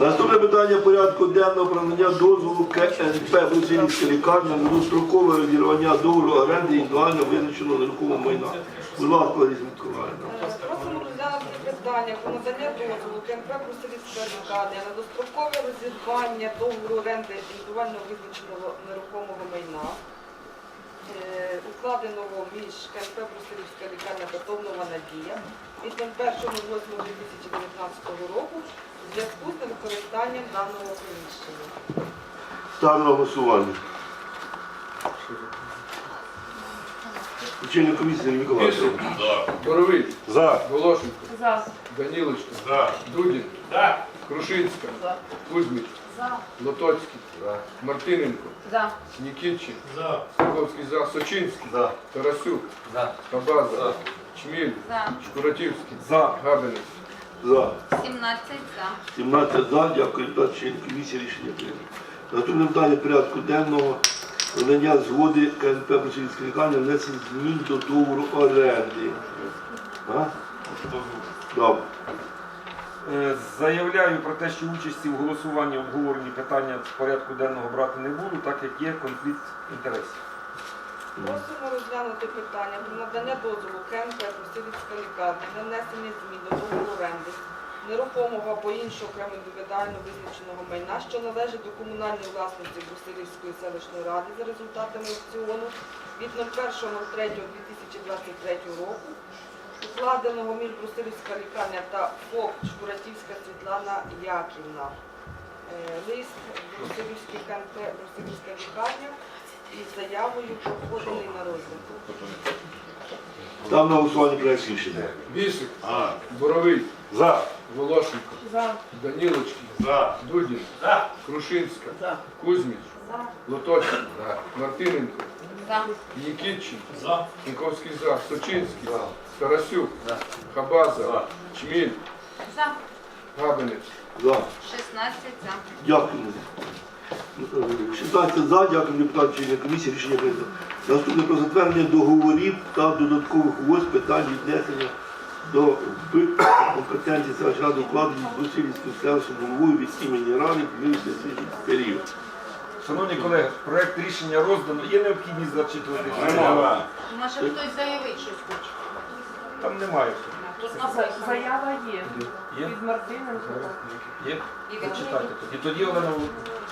Наступне питання порядку денного про дозволу КНП Брусилівська лікарня на дострокове розірвання договору оренди індивідуально визначеного нерухомого майна. Будь ласка, Миколаївна. Просимо розглянути питання про надання дозволу КНП Брусилівська лікарня на дострокове розірвання договору оренди індивідуально визначеного нерухомого майна, е, укладеного між КНП Брусилівська лікарня та Надія від 1.08.2019 року в зв'язку з невикористанням даного приміщення. Ставлю на голосування. Очільник комісії Сергій Миколаївич. Боровий, За. Волошенко, За. Данілочка, За. Дудін, Крушинська, Кузьміч, Лотоцький, Мартиненко, За. Нікітчин, За. Соколський за, Сочинський, Тарасюк, Табаза, Чміль, За. Шкуратівський, За. Габинець. За. 17 за. 17 за. Дякую. Депутат комісії рішення прийнято. Наступне питання порядку денного надання згоди КНП Брусилівська лікарня внесення змін до договору оренди. А? Добре. Е, Заявляю про те, що участі в голосуванні обговорені питання з порядку денного брати не буду, так як є конфлікт інтересів. Просимо розглянути питання про надання дозволу КНП Брусилівська лікарня на внесення змін до договору оренди нерухомого або іншого окремо індивідуально визначеного майна, що належить до комунальної власності Брусилівської селищної ради за результатами аукціону від 01.03.2023 року, укладеного між Брусилівська лікарня та ФОП Шкуратівська Світлана Яківна. Е, Лист Брусилівський КНП Брусилівська лікарня із заявою про на розгляд. Став на голосування проект рішення. Бісик, Боровий, За. Волошенко, За. Данілочка, За. Дудін, Крушинська, Кузьміч, Лотоцький, Мартиненко, За. Нікітчин, За. Ніковський за, Сочинський, Тарасюк, Хабаза, Чміль, За. Габинець. За. 16 за. Дякую. 16 за, дякую депутату члені комісії, рішення прийнято. Наступне про затвердження договорів та додаткових угод з питань віднесення до компетенції ради укладені з Брусилівською селищною головою від імені Ради вивчити період. Шановні колеги, проект рішення роздано. Є необхідність зачитувати? Нема. Може хтось заявить щось хоче? Там немає. Тут. Заява є Є? від Мартиненко. Є? І тоді. Тоді Олена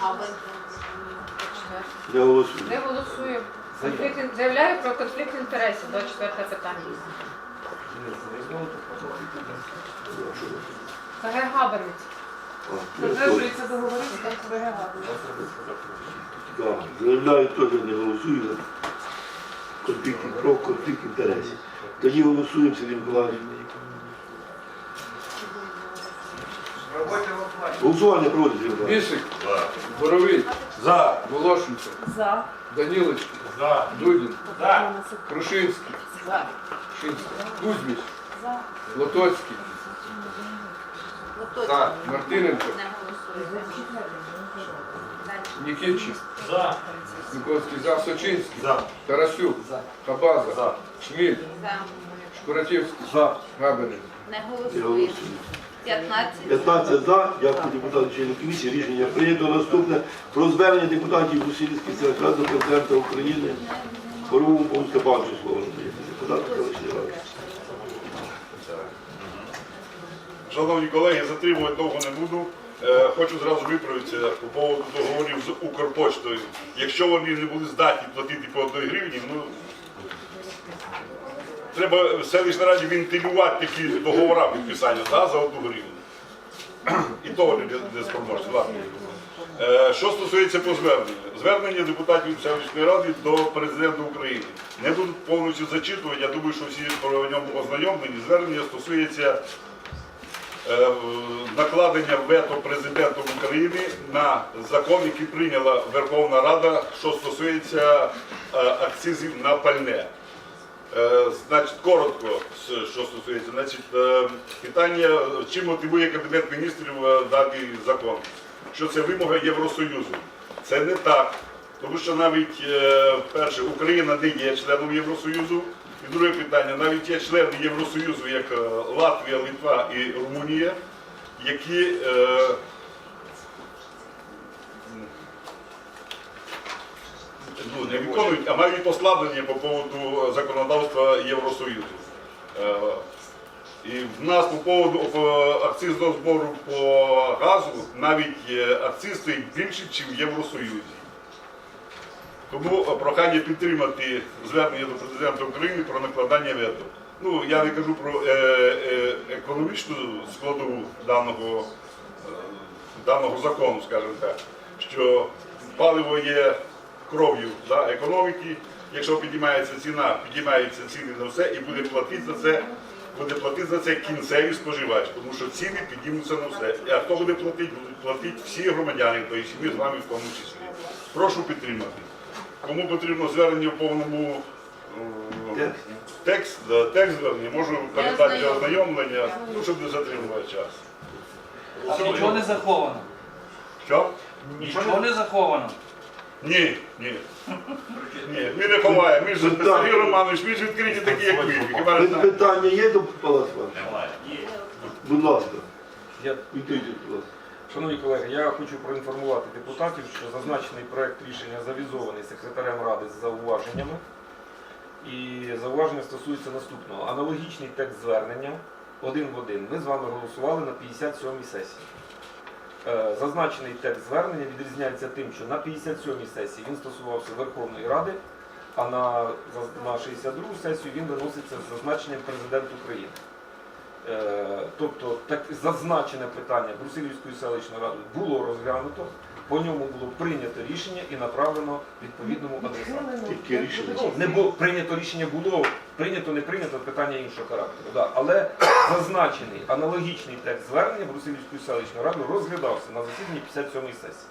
Габен. Не голосую. Не голосуємо. Конфлікт Заявляю про конфлікт інтересів. 24 питання. КГ Габерниць. Продовжується договори з КГ Габерниць. Так, заявляю, теж не голосую за конфлікт, про конфлікт інтересів. Тоді голосуємо, Сергій Миколаївич. Голосування проводить. Бісик, Боровий, За. Волошенко, За. Данілочка, За. Дудін, За. Крушинський, За. Шинський, Кузьміч, За. Лотоцький, За. Мартиненко, Не голосує. Далі. Нікітчин, За. Ніковський за, Сочинський, За. Тарасюк, Хабаза, Чміль, За. Шкуратівський, За. Габинець. Не голосує. Голосую. 15 за. 15 за. Дякую депутату члені комісії. Рішення прийнято. Наступне про звернення депутатів Брусилівської селищної до президента України Боровому Павлу Степановичу слово надається. Депутат. Шановні колеги, затримувати довго не буду. Е, Хочу зразу виправитися по поводу договорів з Укрпочтою. Якщо вони не були здатні платити по одній гривні, ну треба в селищній раді вентилювати такі договори підписання да, за одну гривню. І то вони не- не спроможні. Е, Що стосується по зверненню, звернення депутатів селищної ради до президента України. Не буду повністю зачитувати, я думаю, що всі про ньому ознайомлені. Звернення стосується е, накладення вето президентом України на закон, який прийняла Верховна Рада, що стосується е, акцизів на пальне. Е, Значить, коротко, що стосується, значить, е, питання, чим мотивує Кабінет міністрів е, даний закон? Що це вимога Євросоюзу. Це не так. Тому що навіть перше, Україна не є членом Євросоюзу. І друге питання, навіть є члени Євросоюзу, як Латвія, Литва і Румунія, які е, не виконують, а мають послаблення по поводу законодавства Євросоюзу. Е, І в нас по поводу е, акцизного збору по газу навіть акциз стоїть більше, ніж в Євросоюзі. Тому е, прохання підтримати звернення до президента України про накладання вето. Ну, я не кажу про економічну складову даного, даного закону, скажімо так, що паливо є кров'ю да, економіки. Якщо підіймається ціна, підіймаються ціни на все і буде платити за це. Буде платити за це кінцевий споживач, тому що ціни піднімуться на все. А хто буде платити? Будуть платити всі громадяни, тобто і ми з вами в тому числі. Прошу підтримати. Кому потрібно звернення в повному е, Текст. текст, звернення, можу передати для ознайомлення. ну, щоб не затримувати час. Нічого не заховано. Що? Нічого не заховано. Ні, ні. Ні, ми не ховаємо. Ми ж. Сергій Романович, ми ж відкриті такі, як ви. Хіба не Пи- Питання є до Палас Івановича? Будь ласка, Я будь ласка. Шановні колеги, я хочу проінформувати депутатів, що зазначений проект рішення завізований секретарем ради з зауваженнями. І зауваження стосується наступного. Аналогічний текст звернення один в один ми з вами голосували на 57-й сесії. Е, Зазначений текст звернення відрізняється тим, що на 57-й сесії він стосувався Верховної Ради, а на, 62-му сесію він виноситься з зазначенням президент України. Е, Тобто так, зазначене питання Брусилівської селищної ради було розглянуто, по ньому було прийнято рішення і направлено відповідному адресату. Рішення? Ну, не було прийнято рішення було, прийнято, не прийнято питання іншого характеру. Да. Але зазначений аналогічний текст звернення Брусилівської селищної ради розглядався на засіданні 57-ї сесії.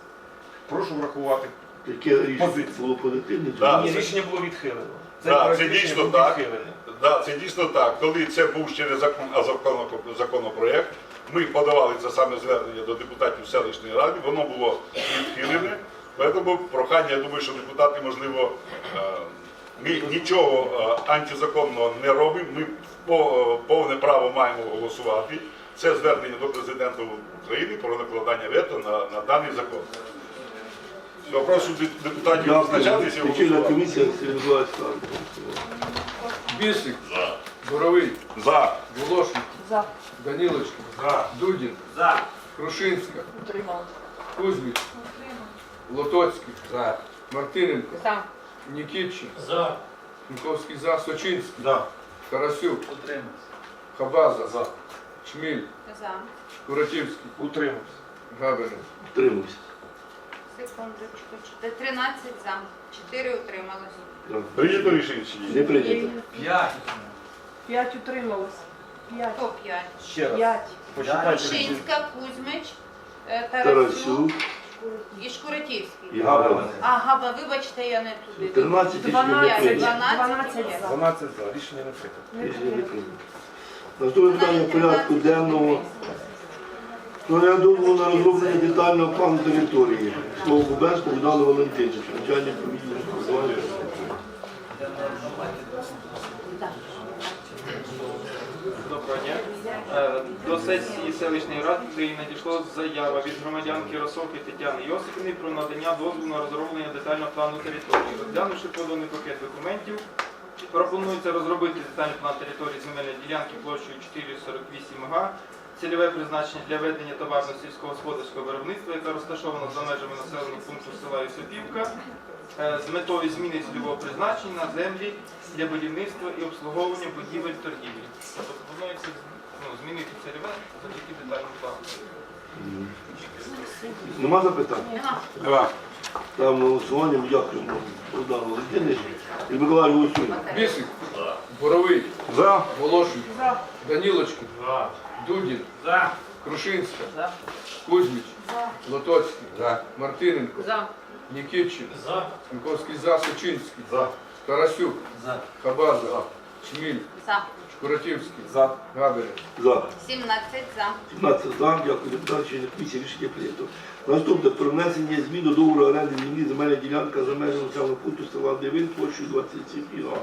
Прошу врахувати. Яке рішення Позиція. було позитивне? Да. ні? Рішення було відхилено. Цей Да, проект це рішення дійсно був так. відхилений. Да, це дійсно так. Коли це був ще не закон, а закон- законопроект, ми подавали це саме звернення до депутатів селищної ради, воно було відхилене. Тому прохання, я думаю, що депутати, можливо, е, ми нічого е, антизаконного не робимо. Ми повне право маємо голосувати. Це звернення до президента України про накладання вето на, на даний закон. Все, прошу депутатів визначатися Лічильна комісія Сергій. Бісик. Боровий. За. Волошин. За. Данілочка. Дудін. Крушинська. Кузьміч. Лотоцький. Мартиненко. За. Нікітчин. Міковський за. Сочинський. Да. Тарасюк. Хабаза. Чміль. За. Куратівський. Утримався. Габинець. Утримався. Секундочку. Чотири- 13 за. 4 утрималось. Прийнято рішення чи ні? Не прийнято. П'ять. П'ять утрималось. П'ять. Хто 5? Ще раз. П'ять. Почитайте. Шинська, Кузьмич, е, Тарасюк Тарасюк і Шкуратівський. і Габелець. А, Габа, вибачте, я не туди. 13 рішення не Дванадцять. прийнято. 12 є. 12 за. Рішення не прийнято. Рішення не прийнято. Наступне питання в порядку денного. Про дозволу на розроблення детального плану території. Слово Бубенську Богдану Валентиновичу, начальник відділу спілкування. Доброго дня. Е, До сесії селищної ради надійшла заява від громадянки Росовки Тетяни Йосипівни про надання дозволу на розроблення детального плану території. Розглянувши поданий пакет документів, пропонується розробити детальний план території земельної ділянки площею 448 га, цільове призначення для ведення товарно-сільськогосподарського виробництва, яка розташована за межами населеного пункту села Юсипівка, е, з метою зміни цільового призначення на землі для будівництва і обслуговування будівель торгівлі. Тобто пропонується ну, змінити цільове завдяки детальному плану. Нема запитань? Нема. Ставимо на голосування. Дякуємо Богдану Валентиновичу. І Миколай голосуємо. Бісик. Боровий. За. Волошин. Данілочка. Дудін. Крушинська. Кузьміч. Лотоцький. Мартиненко. За. Нікітчин. Міковський за. Сочинський. За. Тарасюк. Хабаза. Чміль. За. Шкуратівський. За. Габинець. За. 17 за. 17 за. Дякую. Депутат члени комісії. Рішення прийнято. Наступне про внесення змін до договору оренди землі земельна ділянка за межами населеного пункту села Девин площею 27 іга.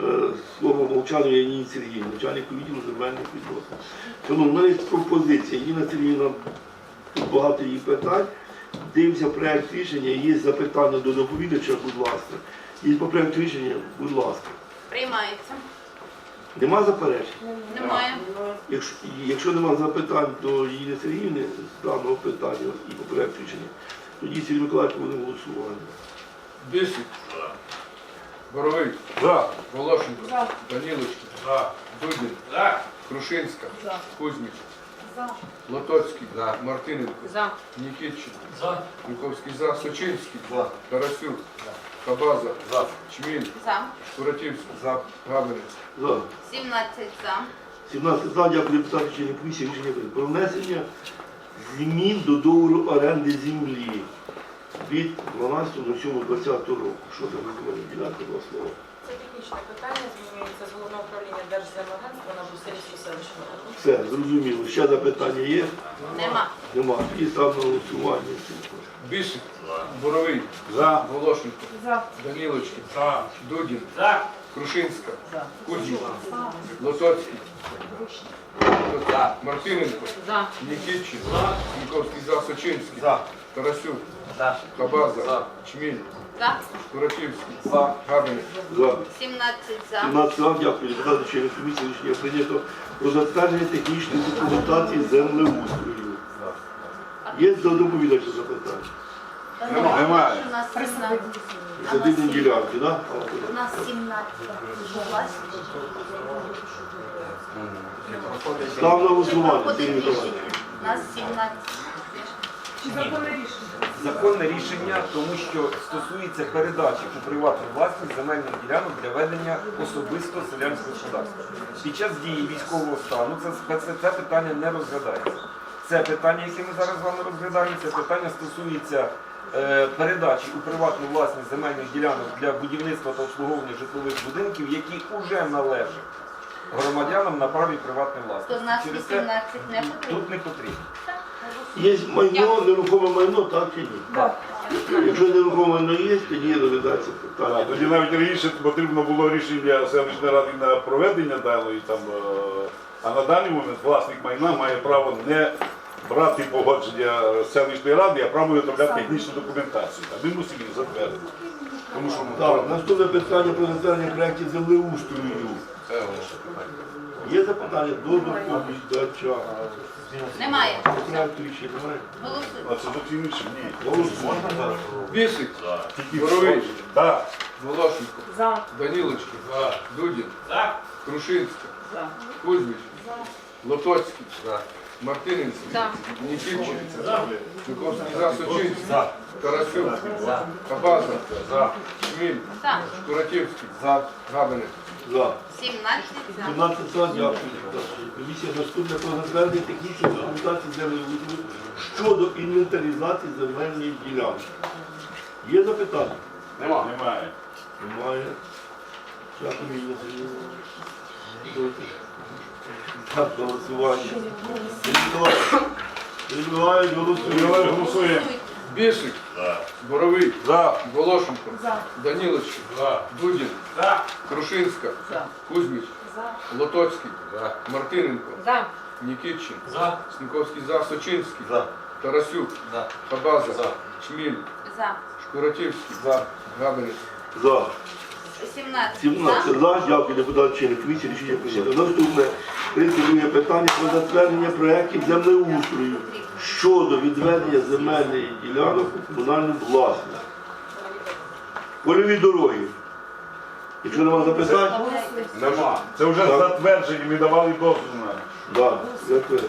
Е, Слово мовчану Яніні Сергіївні, начальнику відділу земельних відносин. Шановні, в мене є пропозиція. Ніна Сергіївна, тут багато її питань. Дивимося проект рішення, є запитання до доповідача, будь ласка. Є по рішення, будь ласка. Приймається. Нема заперечень? Немає. Якщо, якщо нема запитань до Їлі Сергіївни з даного питання і по проекту рішення, тоді Сергій Миколаївич буде голосувати. Бісик. Боровий. За. Волошенко. Данілочки. Дудін. Крушинська. Кузьміч. Лотоцький. Мартиненко. За. Нікітчин. Юковський за. Сочинський. Тарасюк. Хабаза. Чміль. За. Шкуратівський. За. Габинець. За. 17 за. 17 за, дякую депутати члени комісії, рішення прийнято. Про внесення змін до договору оренди землі від 12.07.20 року. Що там виконання ділянка два слова? Це технічне питання, змінюється з головного управління Держземагентства на Брусельську селищну раду. Все, зрозуміло. Ще запитання є? Нема. Нема. Тоді ставимо на голосування. Бісик. Боровий. За. Волошенко. Данілочки. Дудін. Крушинська. Кузьміч. Лотоцький. Мартиненко. За. Нікітчин. Юковський за. Сочинський. Тарасюк. Хабаза. Чміль. За. Шкуратівський. За. Габинець. За. 17 за. 17 за, дякую. Депутати члени комісії, рішення прийнято про затвердження технічної документації землеустрою. Є до доповідача запитання? Немає. У нас 17. Садибні ділянки, так? У нас 17. Власне. Став на голосування, Сергій Миколаївич. У нас 17. Законне рішення, тому що стосується передачі у приватну власність земельних ділянок для ведення особисто селянського господарства. Під час дії військового стану це, це, це питання не розглядається. Це питання, яке ми зараз з вами розглядаємо, це питання стосується передачі у приватну власність земельних ділянок для будівництва та обслуговування житлових будинків, які вже належать громадянам на праві приватної То власності. в нас Через те 18 не потрібно. тут не потрібно. Є майно, нерухоме майно, так чи ні? Так. Якщо нерухоме майно є, тоді розглядається питання. Тоді навіть раніше потрібно було рішення селищної ради на проведення даної там, е, а на даний момент власник майна має право не брати погодження селищної ради, а право виробляти технічну документацію. А ми мусимо її затвердити. Тому що ну, Так, наступне питання про затвердження проєктів землеустрою. Є запитання до доповідача. Немає. Проєкту рішення немає? Голосуємо. а це інше. Ні. Голосуємо. Бісик. Тільки Боровий. Так. Волошенко. За. Данілочки. Дудін. Крушинська. Кузьміч. Лотоцький. Мартиненко. За. Нікітчин. Юковський за. Сочинський. Тарасюк. Хабаза. Шміль. За. Шкуратівський. За. Габинець. За. 17 за. 17 за, дякую. Комісія наступне про затвердження технічної документації землеустрою щодо інвентаризації земельної ділянки. Є запитання? Немає. Немає. Дякую, Ніна Сергіївна. Так, голосування. Голосує. Голосуємо. Бісик. Боровий. За. Волошенко. Данілочки. Дудін. Крушинська. Кузьміч. Лотоцький. Мартиненко. За. Нікітчин. Сніковський за. Сочинський. Тарасюк. Хабаза. Чміль. За. Шкуратівський. За. Габинець. За. 17 17 за. за. Дякую, депутат члени комісії. Рішення прийнято. Наступне 32 питання про затвердження проєктів землеустрою щодо відведення земельної ділянок у комунальну власність. Польові дороги. Якщо нема запитань, Нема. Це вже затверджені, ми давали дозвіл на. да, дякую.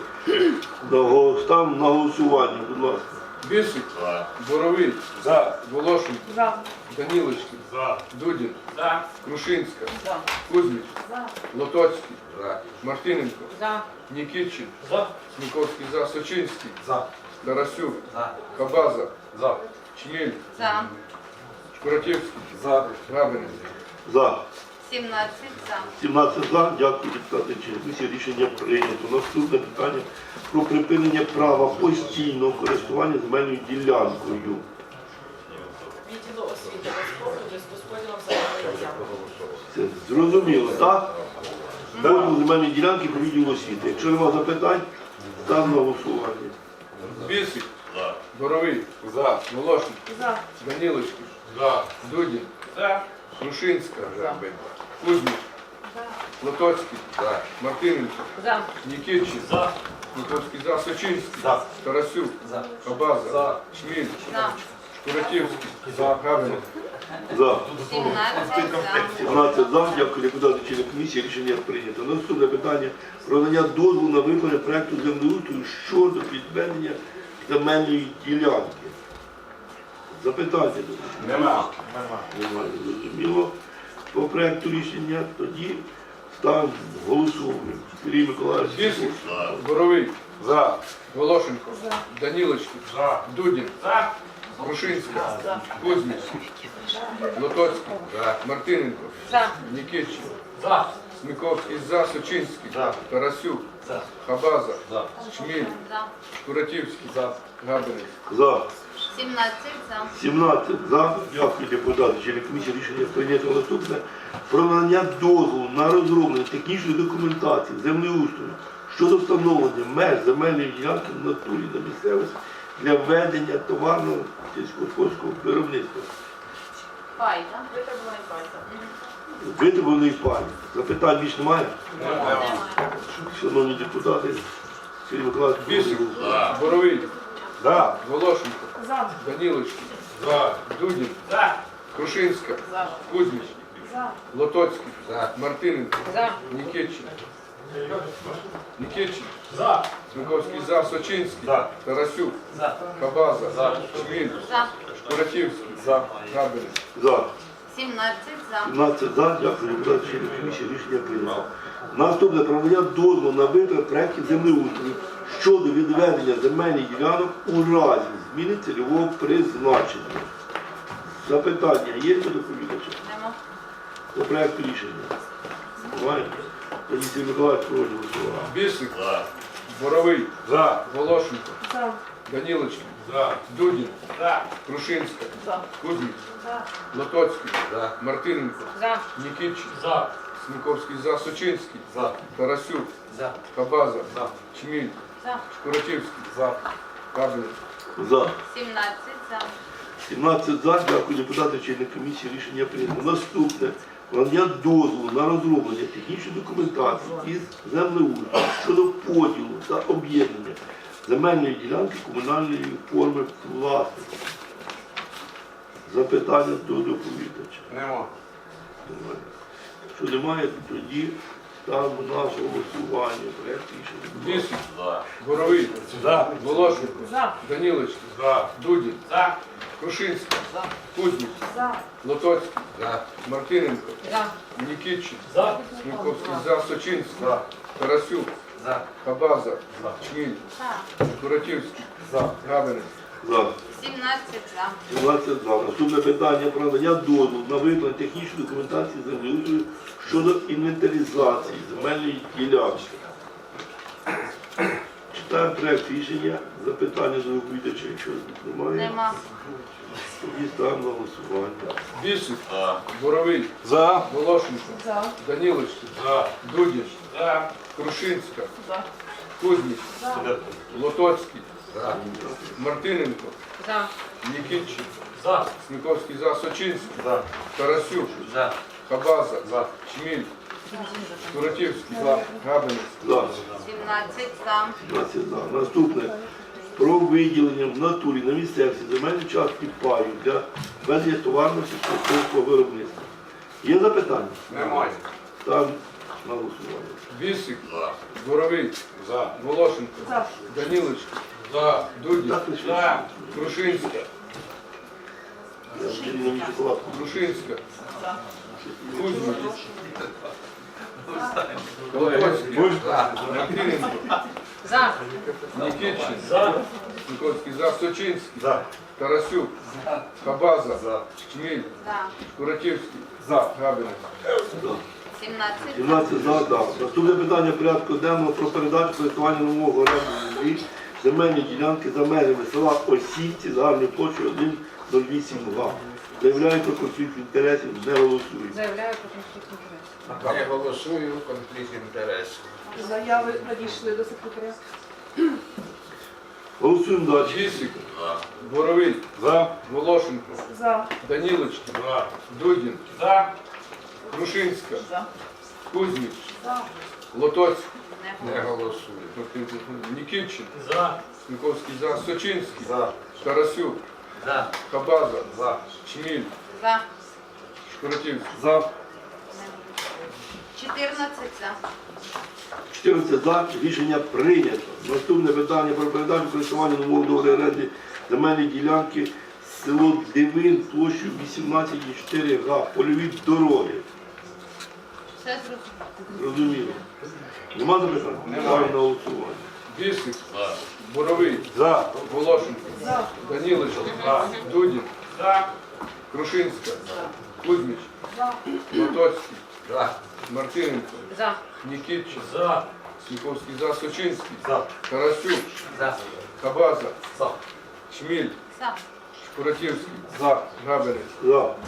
На голосування, будь ласка. Бісик. Боровий. За. Волошенко. Данілочки. Дудін. Крушинська. Кузьміч. Лотоцький. Мартиненко. За. Нікітчин. Сніковський за. Сочинський. За. Тарасюк. Хабаза. За. Чміль. За. Шкуратівський. За. Габинець. За. 17 за. 17 за. Дякую, депутати члени. Рішення прийнято. Наступне питання про припинення права постійного користування земельною ділянкою. Відділу освіти безпеки в зв'язку з поділом земельної зрозуміло, так? Поділ земельної ділянки по відділу освіти. Якщо нема запитань, став на голосування. Бісик. Боровий. За. Волошенко. Данілочки. Дудін. Крушинська, Кузьміч, Лотоцький, Мартиненко, За. Нікітчин, Миколський за, Сочинський, Тарасюк, Кабаза, Шміль, За. Шкуратівський, Габин, За. 17 за. 17 за. Дякую депутату члени комісії. Рішення прийнято. Наступне питання про надання дозволу на виконання проекту землеустрою щодо підведення земельної ділянки. Запитання до Нема. Немає, зрозуміло. По проекту рішення тоді ставимо голосуємо. Сергій Миколаївич. Бісик, Боровий, За. Волошенко, Данілочки, Дудін, Крушинська, Кузьміч, Лотоцький, Мартиненко. Нікітчин, Сміковський за, Сочинський, Тарасюк, Хабаза, Шміль, За. Шкуратівський, Габинець. За. 17 за. 17 за. Дякую, депутати. Члени комісії рішення прийнято наступне. Про надання дозволу на розроблення технічної документації землеустрою щодо встановлення меж земельної ділянки в натурі на місцевості для ведення товарного сільськогосподарського виробництва. Пай, так? Витребуваний пальцем. Витребуваний пай. Запитань більш немає? Немає. Шановні депутати, Сергій Миколаївич, Бісик, Боровий, За. Волошенко, За. Данілочки, За. Дудін, Крушинська, За. Кузьміч, За. Лотоцький, Мартиненко, За. Нікітчин, Нікітчин, Сміковський за, Сочинський, Тарасюк, Хабаза, Шміль, За. Шкуратівський, Габинець. За. 17 за. 17 за, дякую, комісії, рішення прийнято. Наступне про надання дозволу на витрат проєктів землеустрою щодо відведення земельних ділянок у разі зміни цільового призначення. Запитання є до доповідача? Нема. По проєкту рішення? Немає? Тоді Сергій Миколаївич проти голосувати. Бісик, Боровий, За. Волошенко, За. Данілочки, Дудін, Крушинська, Кузьміч, Лотоцький, Мартиненко, За. Нікітчин, Сміковський за, Сочинський, Тарасюк, Хабаза, Чміль, За. Шкуратівський, Габинець. За. 17 за. 17 за, дякую депутати члени комісії, рішення прийнято. Наступне Надання дозволу на розроблення технічної документації із землеустрою щодо поділу та об'єднання земельної ділянки комунальної форми власності. Запитання до доповідача. Нема. Немає. Якщо немає, то тоді ставимо на голосування проект рішення. Бісик, Боровий, Волошенко, За. Данілочки, Дудін, Крушинська, Кузьміч, За. Лотоцький, Мартиненко, За. Нікітчин, Сміковський за, Сочинський, Тарасюк, Хабаза, Чміль, За. Шкуратівський, Габинець. За. 17 за. 17 за. Наступне питання про надання дозволу на виконання технічної документації землеустрою щодо інвентаризації земельної ділянки. Читаємо проект рішення, запитання до доповідача, якщо немає, Нема. тоді ставимо на голосування. Бісик, Боровий, За. Волошенко, За. Данілочки, Дудін, Крушинська, За. Кузьміч, Лотоцький, Мартиненко, За. Нікітчин, Сміковський за, Сочинський, Тарасюк, Хабаза, Чміль, Шкуратівський, Габинець. За. 17 за. 17 за. Наступне про виділення в натурі на місцевці земельної частки паю для ведення товарного сільськогосподарського виробництва. Є запитання? Немає. Ставимо на голосування. Бісик, Боровий, Волошенко, За. Данілочки, Дудін, Так, лише. Крушинська, Я вже не вмію шоколадку. Крушинська, Кузьміч, Лотоцький, Мартиненко, За. Нікітчин, Сміковський за, Сочинський, Тарасюк, Хабаза, Чміль, За. Шкуратівський, Габинець. 17 за. 17 за, да. Наступне питання порядку денного про передачу користування нового оренду землі земельні ділянки за межами села Осівці загальною площею 1,08 га. Заявляю про конфлікт інтересів, не голосую. Заявляю про конфлікт інтересів. Не голосую, конфлікт інтересів. Заяви надійшли до секретаря. Голосуємо далі. Гісик. Боровий. За. Волошенко. За. Данілович. Дудін. Крушинська. Кузьміч. Лотоцький. Не Не голосує. Нікітчин. Сміковський за. Сочинський. Тарасюк. Хабаза. За. Чміль. За. Шкуротівський. За. 14 за. 14 за. Рішення прийнято. Наступне питання про передачу користування нового договору оренди земельної ділянки село Дивин площею 18,4 га. Польові дороги. Все. Розуміло. Нема запитань? Немає. На голосування. Гісик. Боровий. За. Волошенко. Данілович. Дудін. Крушинська. Кузьміч. Лотоцький. Мартиненко. За. Нікітчин. Сміковський за. Сочинський. Тарасюк. Хабаза. Чміль. За. Шкуротівський. За. Габинець. За.